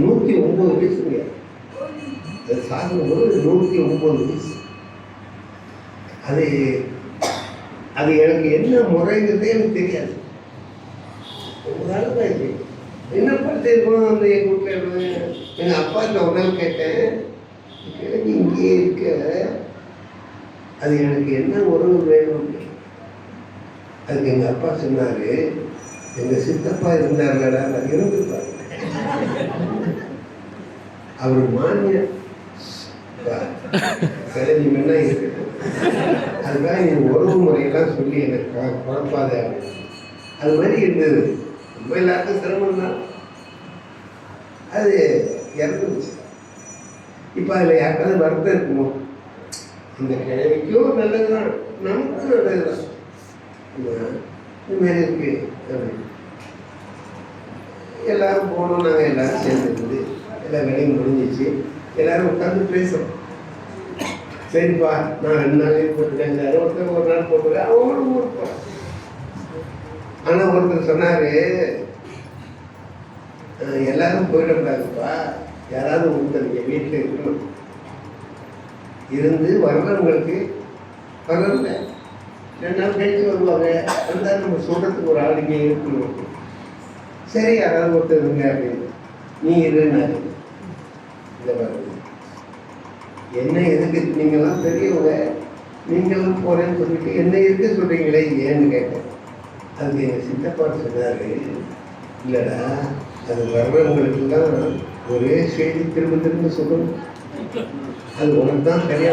நூற்றி ஒம்பது வயசுங்க அது சாகும்போது நூற்றி ஒம்பது வயசு அது அது எனக்கு என்ன முறைங்கிறதே எனக்கு தெரியாது. ஒரு நாள் தான் இது என்ன படிச்சிருக்கோம் அந்த எங்கள் வீட்டில் எங்கள் அப்பா இந்த ஒரு நாள் கேட்டேன். கிழங்கு இங்கேயே இருக்க. அது எனக்கு என்ன உறவு வேணும் அதுக்கு எங்கள் அப்பா சொன்னார் எங்கள் சித்தப்பா இருந்தார்லடா நான் அவர் மானிய கிளம்பி வேணா இருக்கட்டும் அதுக்காக என் உறவு முறையெல்லாம் சொல்லி எனக்கு குழப்பாத. அது மாதிரி இருந்தது. ரொம்ப எல்லாருக்கும் சிரமம் தான் அது இறந்துச்சு இப்போ அதில் யாருக்காவது வருத்தம் இருக்குமோ? இந்த கிழவிக்கும் நல்லது தான் நமக்கும் நல்லது தான் இதுமாரி இருக்கு. அப்படின்னு. எல்லாரும் போனோம் நாங்கள் எல்லாரும் சேர்ந்துருந்து எல்லா வேலையும் முடிஞ்சிச்சு. எல்லாரும் உட்காந்து பேசுகிறோம் சரிப்பா நான் ரெண்டு நாள் லீவ் போட்டுட்டேன். ஒருத்தர் ஒரு நாள் போட்டுருக்கேன் அவங்களும் ஊருக்கு போகிறேன் ஆனால் ஒருத்தர் சொன்னார் எல்லாரும் போயிடக்கூடாதுப்பா. யாராவது ஒருத்தர் வீட்டில் இருக்கணும். இருந்து வர்றவங்களுக்கு வர்றவங்க ரெண்டு நாள் கழிச்சு வருவாங்க வந்தால் நம்ம சொல்கிறதுக்கு ஒரு ஆள் இங்கே இருக்கணும். சரி யாராவது ஒருத்தர் இருங்க அப்படின்னு. நீ இருந்தாரு இதை வருது என்ன எதுக்கு? நீங்களாம் பெரியவங்க. நீங்களும் போகிறேன்னு சொல்லிட்டு என்ன இருக்க சொல்கிறீங்களே ஏன்னு கேட்டேன். அதுக்கு எங்கள் சித்தப்பா சொன்னாரு இல்லைடா அது வர்றவங்களுக்கு தான் ஒரே செய்தி திரும்ப திரும்ப சொல்லணும். அது உனக்கு தான் சரியா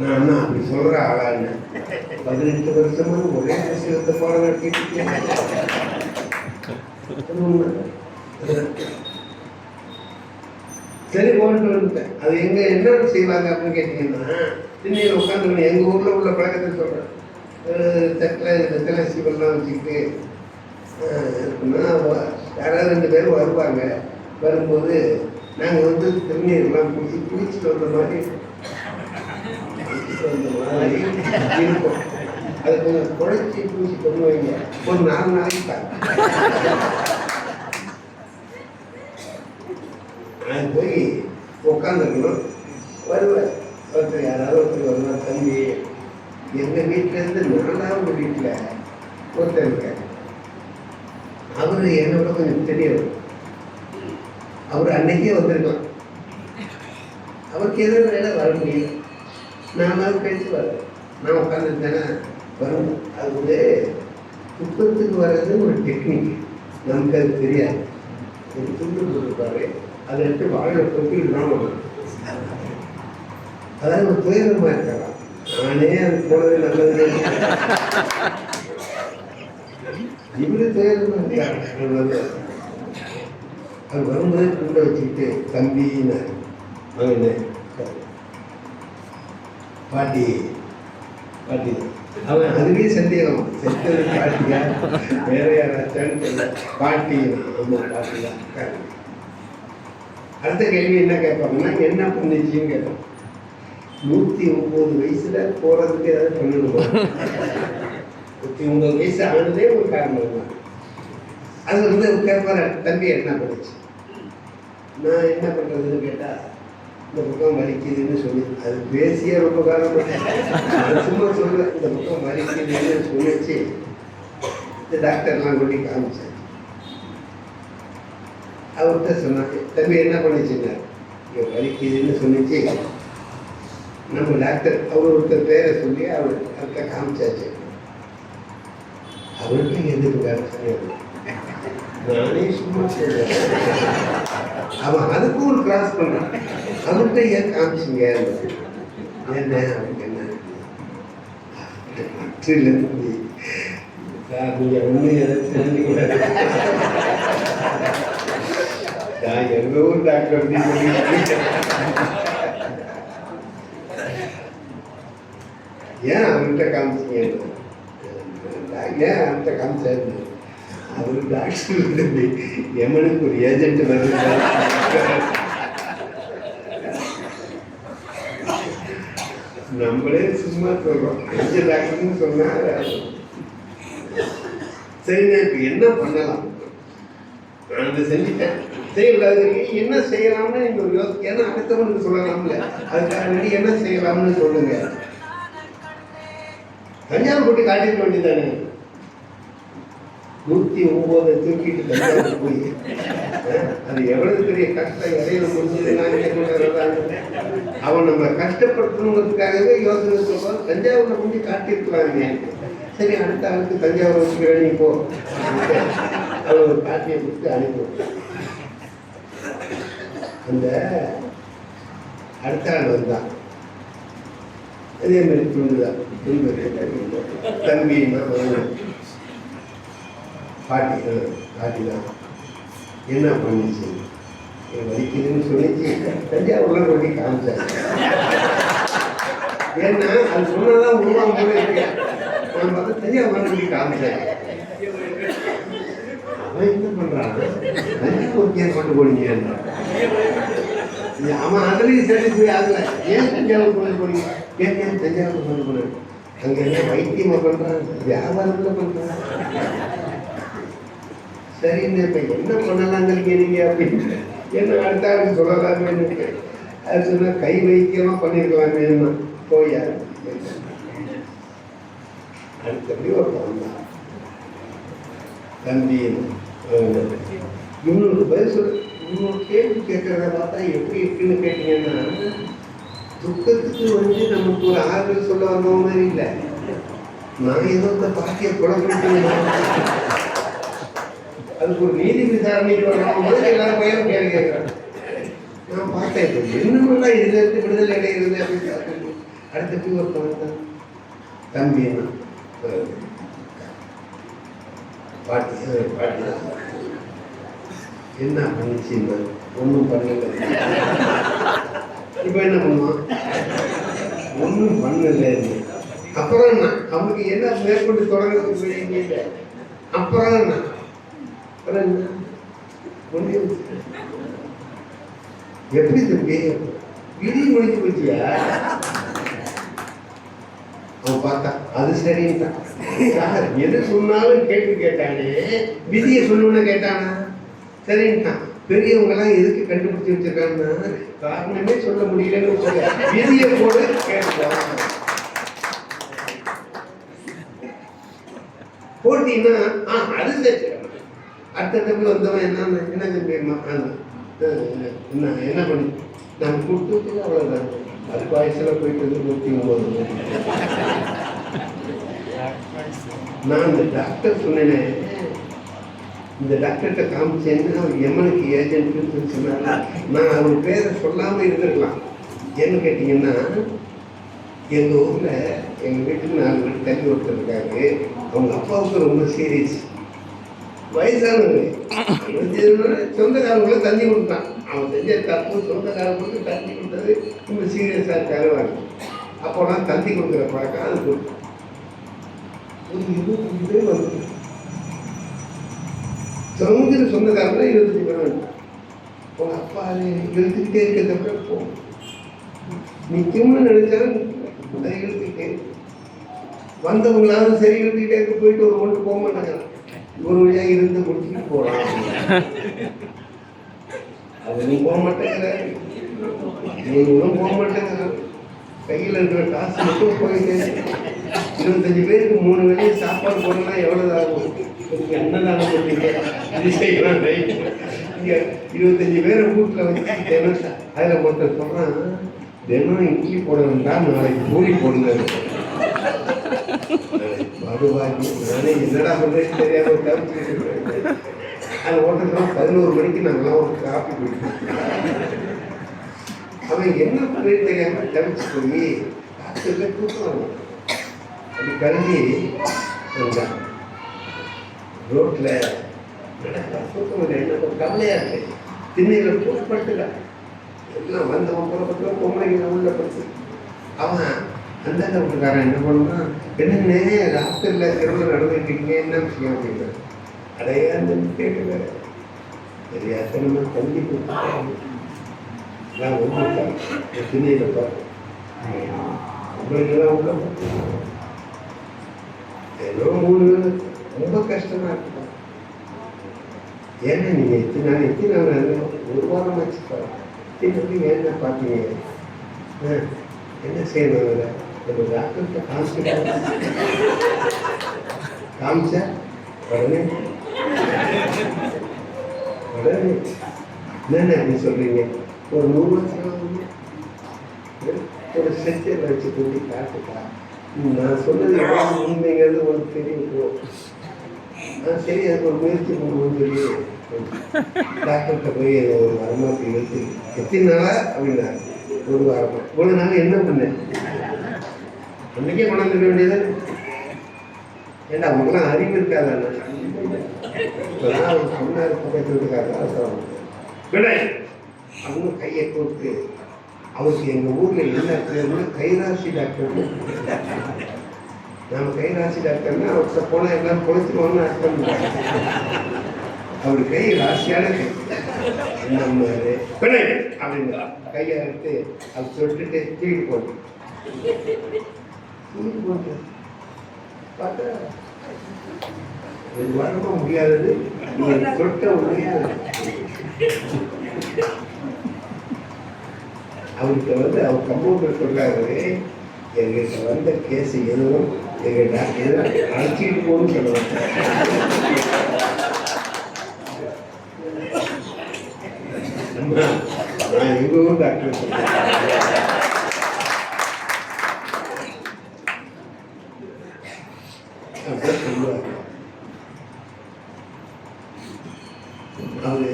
நான் அண்ணா அப்படி சொல்ற ஆளான்னு பதினெட்டு வருஷமா ஒரே விஷயத்தை பாடம் நடத்திட்டு இருக்கேன். சரி போட்டு வந்துட்டேன் அது எங்க என்ன செய்வாங்க அப்படின்னு கேட்டீங்கன்னா திண்ணையில் உட்காந்து எங்க ஊர்ல உள்ள பழக்கத்தை சொல்றேன். அஹ் தட்டில் இந்த சீவெல்லாம் வச்சுக்கிட்டு இருக்குன்னா யாராவது ரெண்டு பேரும் வருவாங்க. வரும்போது நாங்கள் வந்து திருநீர்லாம் குடிச்சு குளிச்சுட்டு வந்த மாதிரி மாதிரி இருக்கும் அது கொஞ்சம் குழைச்சி பூசி கொண்டு வைங்க ஒரு நாலு நாளைக்கு நான் போய் வருவேன் ஒருத்தர் யாராவது ஒருத்தர் வருவார் தம்பி எங்கள் வீட்டிலேருந்து நாலாவது வீட்டில் ஒருத்தர் இருக்கார் அவர் என்னோட கொஞ்சம் தெரியும் அவர் அன்னைக்கே வந்திருக்கலாம் அவருக்கு எதுவும் வேலை வர முடியும் நான் நாள் வரேன் நான் உட்காந்துருந்தேன்னா வரும். அது வந்து துக்கத்துக்கு வர்றது ஒரு டெக்னிக் நமக்கு அது தெரியாது. ஒரு துண்டு போட்டுருப்பாரு அதை எடுத்து வாழை தொட்டி இல்லாமல் அதாவது ஒரு துயரமாக இருக்கலாம். நானே அது போனது நல்லது. இவரு துயரமாக இருக்காங்க அது வரும்போது துண்டை வச்சுக்கிட்டு தம்பின்னு அவனு பாட்டி பாட்டி அவன் அதுவே சந்தேகம் செத்தது பாட்டியா வேற யாராச்சான்னு பாட்டி ஆமா பாட்டி தான் அடுத்த கேள்வி என்ன கேட்பாங்கன்னா என்ன பண்ணுச்சுன்னு கேட்பான் நூற்றி ஒம்பது வயசுல போகிறதுக்கு ஏதாவது பண்ணணும் நூற்றி ஒம்பது வயசு ஆனதே ஒரு காரணம் தான் அது வந்து கேட்பார தம்பி என்ன பண்ணுச்சு நான் என்ன பண்றதுன்னு கேட்டால் இந்த பக்கம் வலிக்குதுன்னு சொல்லி அது பேசியே ரொம்ப காலம் சும்மா சொல்லுவேன் இந்த பக்கம் வலிக்குதுன்னு சொல்லிச்சு. இந்த டாக்டர்லாம் கொண்டு காமிச்சார். அவர்கிட்ட சொன்னாங்க தம்பி என்ன பண்ணிச்சுன்னார் இங்கே வலிக்குதுன்னு சொன்னிச்சு நம்ம டாக்டர் அவர் ஒருத்தர் பேரை சொல்லி அவர் அவர்கிட்ட காமிச்சாச்சு. அவர்கிட்ட எதுக்கு வேலை செய்யணும் நானே சும்மா சொல்றேன் அவன் அதுக்கும் ஒரு கிராஸ் பண்ணான். அவர்கிட்ட ஏன் காமிச்சிங்க? என்ன அவருக்கு என்ன? டாக்டர்ல இருந்து சார் நீங்க ஒண்ணு எதாவது தெரிஞ்சுக்கூடாது நான் எங்க ஊர் டாக்டர் ஏன் அவர்கிட்ட காமிச்சீங்க? ஏன் அவர்கிட்ட காமிச்சாரு? அவர் டாக்டர் இருந்து எமனுக்கு ஒரு ஏஜென்ட் வருது நம்மளே சும்மா சொல்றோம். அஞ்சு லட்சம்னு சொன்னா சரிங்க இப்ப என்ன பண்ணலாம்? நான் இதை செஞ்சுட்டேன். செய்யக்கூடாது என்ன செய்யலாம்னு நீங்க ஒரு யோசி ஏன்னா அடுத்தவனுக்கு சொல்லலாம்ல. அதுக்காக வேண்டி என்ன செய்யலாம்னு சொல்லுங்க. தஞ்சாவூர் போட்டு காட்டிருக்க வேண்டியதானே நூத்தி ஒன்பதை தூக்கிட்டு தஞ்சாவூர் போய். அது எவ்வளவு பெரிய கஷ்டம்? இடையில முடிஞ்சது நான் அவன் நம்ம கஷ்டப்படுத்தணுங்கிறதுக்காகவே யோசனை சொல்றான் தஞ்சாவூர்ல கொண்டு காட்டியிருக்கிறாங்க. சரி அடுத்த ஆளுக்கு தஞ்சாவூர் வச்சுக்கிற நீ போ. அவன் ஒரு காட்டியை கொடுத்து அனுப்பி அந்த அடுத்த ஆள் வந்தான். அதே மாதிரி துண்டுதான் தம்பி நான் வந்தேன். பாட்டி ஆ, பாட்டி தான். என்ன பண்ணிச்சு? என் வலிக்குதுன்னு சொல்லிச்சு. தஞ்சாவூர்ல கொண்டு காமிச்சாங்க ஏன்னா அது சொன்னதான் உருவாங்க போல இருக்கு. நான் பார்த்தா தஞ்சாவூர்ல கொண்டு காமிச்சாங்க அவன் என்ன பண்றான்? தஞ்சாவூருக்கு கொண்டு போனீங்க அவன் அதுலேயும் சாட்டிஸ்ஃபை ஆகல. ஏன் தஞ்சாவூர் கொண்டு போனீங்க? ஏன் ஏன் தஞ்சாவூர் கொண்டு போனேன் அங்கே என்ன வைத்தியமா பண்றான்? பண்ணுறான் சரி சரின்னு இப்போ என்ன பண்ணலாங்கிறீங்க நீங்கள் அப்படின்னு என்ன அடுத்த சொல்லலாமே அது சொன்னால் கை வைத்தியமா பண்ணியிருக்கலாமே என்ன போயா அடுத்தபடி ஒரு வந்தான் தம்பி. இன்னொரு பதில் சொல் இன்னொரு கேள்வி கேட்குறத பார்த்தா எப்படி இருக்குன்னு கேட்டீங்கன்னா துக்கத்துக்கு வந்து நமக்கு ஒரு ஆறுதல் சொல்ல வந்த மாதிரி இல்லை. நான் ஏதோ இந்த பாக்கிய குழப்பிட்டேன். அதுக்கு ஒரு நீதி விசாரணைக்கு வரும்போது எல்லாரும் பயிரும் கேள்வி கேட்குறாங்க நான் பார்த்தேன் இது என்னமெல்லாம் இதுல இருந்து விடுதலை அடைகிறது அப்படின்னு பார்த்து அடுத்த ஒரு தான் தம்பி பாட்டி பாட்டி. என்ன பண்ணிச்சு ஒன்றும் பண்ணல. இப்போ என்ன பண்ணுவான்? ஒன்றும் பண்ணல. அப்புறம் என்ன? அவனுக்கு என்ன மேற்கொண்டு தொடங்குறதுக்கு அப்புறம் என்ன? எப்படி தம்பி விதி முடிஞ்சு போச்சியா அவன் பார்த்தா அது சரின்ட்டான் சார் எது சொன்னாலும் கேட்டு கேட்டானே. விதியை சொல்லணும்னு கேட்டானா? சரின்ட்டான் பெரியவங்க எல்லாம் எதுக்கு கண்டுபிடிச்சு வச்சிருக்காங்கன்னா காரணமே சொல்ல முடியலன்னு சொல்ல. விதியை போல கேட்டான் போட்டின்னா ஆ அது சரி. அடுத்த டைமில் வந்தவன் என்ன என்ன தெரியுமா என்ன என்ன பண்ணி? நான் கொடுத்து அவ்வளோதான் அது வயசில் போயிட்டு வந்து நூற்றி ஒம்பது நான் இந்த டாக்டர் சொன்னேனே இந்த டாக்டர்கிட்ட காமிச்சேன்னு அவர் எமனுக்கு ஏஜென்ட்னு சொன்னாங்க நான் அவர் பேரை சொல்லாமல் இருந்திருக்கலாம். ஏன்னு கேட்டிங்கன்னா எங்கள் ஊரில் எங்கள் வீட்டுக்கு நாலு பேர் தள்ளி ஒருத்தர் இருக்காரு. அவங்க அப்பாவுக்கு ரொம்ப சீரியஸ் வயசானவங்க சொந்தக்காரங்களுக்கு தண்ணி கொடுத்தான். அவன் செஞ்ச தப்பு சொந்தக்காரங்களுக்கு தண்ணி கொடுத்தது ரொம்ப சீரியஸாக தருவாங்க. அப்போலாம் தண்ணி கொடுக்குற பழக்கம் அது கொடுத்தோம் ஒரு இருபத்தஞ்சு பேர் வந்து சமுதிர சொந்தக்காரங்க இருபத்தஞ்சு பேர் வந்து அப்பா அது இழுத்துக்கிட்டே இருக்க தவிர போகும் நிற்கும்னு நினைச்சாலும் அதை இழுத்துக்கிட்டே வந்தவங்களாவது சரி இழுத்துக்கிட்டே இருக்க போயிட்டு ஒரு ஒன்று போக மாட்டாங்க. ஒரு வழியா இருந்து முடிச்சுட்டு போறான் அது நீ போக மாட்டேங்கிற. நீங்களும் போக மாட்டேங்கிற. கையில் இருக்கிற காசு மட்டும் போயிட்டு இருபத்தஞ்சு பேருக்கு மூணு வேலையை சாப்பாடு போடணும்னா எவ்வளவு ஆகும்? என்ன தானே பண்ணீங்க இது செய்யலாம் இருபத்தஞ்சு பேரை வீட்டில் வச்சு தினம் சா- ஒருத்தர் சொல்றான் தினம் இட்லி போட வேண்டாம் நாளைக்கு பூரி போடுங்க. மறுவாக்கி நானே என்னடா பண்றேன்னு தெரியாத ஒரு கருத்து அது ஓட்டத்தில் பதினோரு மணிக்கு நாங்களாம் ஒரு காப்பி குடிப்போம் அவன் என்ன பண்ணுறது தெரியாம தவிச்சு போய் டாக்டர்ல தூக்கம் அப்படி கருதி வந்தான். ரோட்டில் தூக்கம் இல்லை என்ன ஒரு கவலையா இருக்கு. திண்ணையில போட்டுல எல்லாம் வந்தவன் புறப்பட்டு பொம்பளைங்க உள்ள படுத்து. அவன் அந்த வீட்டுக்காரன் என்ன பண்ணுறான் என்னன்னே ராத்திரில தெருவில் நடந்துட்டீங்க என்ன விஷயம் அப்படின்னா. அடையாந்து கேட்கல தெரியாதனமா தள்ளி நான் ஒன்று திண்ணையில பார்த்து உங்களுக்கு உள்ள ஏதோ மூணு ரொம்ப கஷ்டமா இருக்கும் ஏன்னா நீங்க எத்தனை நாள் எத்தனை நாள் ஒரு வாரம் ஆச்சு திருப்பி என்ன பார்த்தீங்க? என்ன செய்யணும் வேற உடனே. உடனே என்னென்ன அப்படி சொல்றீங்க? ஒரு நூறு ஒரு வச்சு காட்டுக்கா நான் சொன்னது உண்மைங்கிறது ஒரு தெரியும் சரி அதுக்கு ஒரு முயற்சி பண்ணுவோம்னு சொல்லி. டாக்டர்கிட்ட போய் ஒரு வாரமாக எடுத்து எத்தனை நாளா? அப்படின்னா ஒரு நாள் என்ன பண்ணேன்? அன்னைக்கே கொண்டாந்து வேண்டியது. ஏண்டா உங்களுக்குலாம் அறிவு இருக்காது? அவர் சொன்னார் பக்கத்து விடை. அவங்க கையை கொடுத்து அவருக்கு எங்கள் ஊரில் என்ன பேருன்னா கைராசி டாக்டர் நம்ம கைராசி டாக்டர்னா அவர்கிட்ட போனால் எல்லாம் பொழைச்சிருவோம்னு அர்த்தம். இல்லை. அவர் கை ராசியான கை. நம்ம பிணை அப்படின்னு கையை எடுத்து அவர் சொல்லிட்டு தூக்கிட்டு போட்டு தூக்கிட்டு போட்டு பார்த்தா ஒரு வாரமா முடியாதது. நீங்க தொட்ட உடனே அவருக்கு வந்து அவர் கம்பவுண்டர் சொல்றாரு எங்கிட்ட வந்த கேஸ் எதுவும் எங்கிட்ட டாக்டர் அழைச்சிட்டு போகணும்னு சொல்லுவாங்க நான் எங்கவும் டாக்டர் சொல்றேன் அப்படிதான் சொல்லுவாங்க அவரு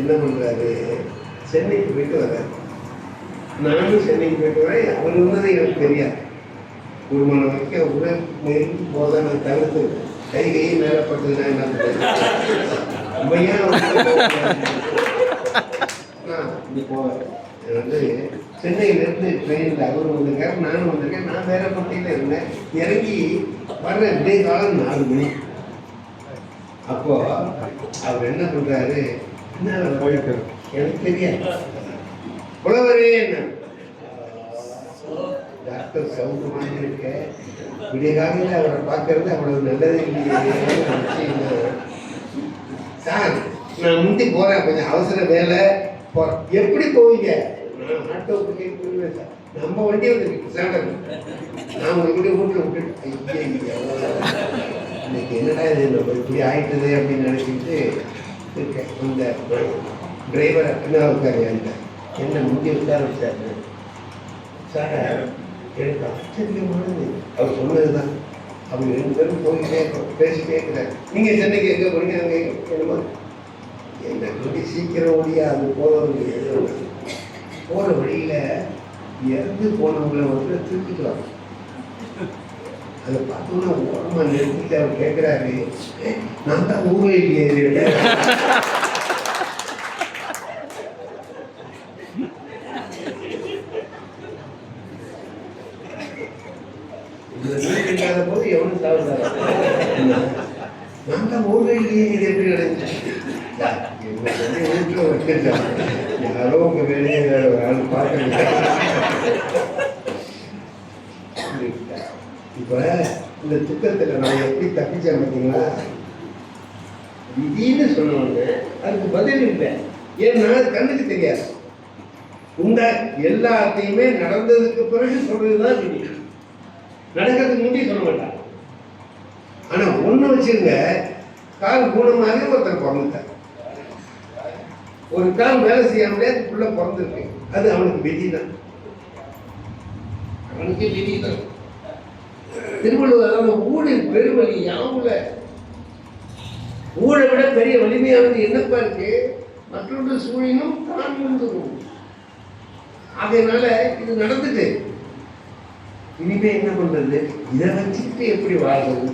என்ன பண்றாரு? சென்னைக்கு போயிட்டு வர்றாரு. நானும் சென்னைக்கு போயிட்டு வரேன். அவர் இருந்தது எனக்கு தெரியாது. ஒரு மணி வரைக்கும் உடல் நெருங்கி போதை நான் தவிர்த்து கை கையை மேலே பட்டதுன்னா என்ன ஏன் வந்து நான் இப்படி போவேன் நான் வந்து சென்னையிலேருந்து ட்ரெயினில் அவர் வந்திருக்காரு நானும் வந்திருக்கேன். நான் வேற பட்டியில் இருந்தேன். இறங்கி வர்ற விடிய காலம் நாலு மணி. அப்போ அவர் என்ன பண்றாரு எனக்கு தெரியாது. புலவரே என்ன டாக்டர் சவுந்தரமாக இருக்க. விடிய காலையில் அவரை பார்க்கறது அவ்வளவு நல்லது இல்லையே. சார் நான் முந்தி போறேன். கொஞ்சம் அவசர வேலை. போறேன். எப்படி போவீங்க? நான் ஆட்டோ போடுவேன் சார். நம்ம வண்டி வந்து சார் நான் உங்களை இப்படி வீட்டில் விட்டுட்டு ஐயா இன்னைக்கு என்னடா இது இப்படி ஆயிட்டது அப்படின்னு நினைச்சிட்டு இருக்கேன். இந்த டிரைவர் என்ன இருக்காரு என்கிட்ட என்ன முந்தி உட்கார வச்சாரு. சார் எனக்கு ஆச்சரியமானது அவர் சொன்னது தான் அவர் ரெண்டு பேரும் போயிட்டே இருக்கோம். பேசிட்டே இருக்கிறார். நீங்கள் சென்னைக்கு எங்கே போறீங்க? அங்கே என்னமா. என்னை சொல்லி சீக்கிரம் ஓடியா அது போகிறது போகிற வழியில் இறந்து போனவங்களை வந்து திருப்பிக்கலாம் அதை பார்த்தோன்னா ஓரமாக நிறுத்திட்டு அவர் கேட்குறாரு நான் தான் ஊரே இல்லையே இல்லாத போது எவனும் நான் தான் ஊரே இல்லையே இது எப்படி நடந்துச்சு வீட்டில் யாரோ உங்க வேலையை வேற ஒரு ஆள் பார்க்குறீங்க. இப்போ இந்த துக்கத்தில் நான் எப்படி தப்பிச்சேன் பார்த்தீங்களா? விதின்னு சொன்னவங்க அதுக்கு பதில் இல்லை. ஏன்னா அது கண்ணுக்கு தெரியாது உண்டா எல்லாத்தையுமே நடந்ததுக்கு பிறகு சொல்றதுதான் விதி. நடக்கிறதுக்கு முன்னாடி சொல்ல மாட்டாங்க. ஆனால் ஒன்று வச்சுருங்க கால் குணமாக ஒருத்தர் பிறந்துட்டார். ஒரு கால் வேலை செய்யாமலே அதுக்குள்ள பிறந்திருக்கு. அது அவனுக்கு விதி தான் அவனுக்கு விதி தான் திருவள்ளுவர் அந்த ஊழில் பெருவழி யாவுல ஊழை விட பெரிய வலிமையானது என்னப்பா இருக்கு? மற்றொன்று சூழினும் தான் முந்துரும் அதனால இது நடந்துட்டு. இனிமே என்ன பண்றது? இதை வச்சுக்கிட்டு எப்படி வாழ்றது?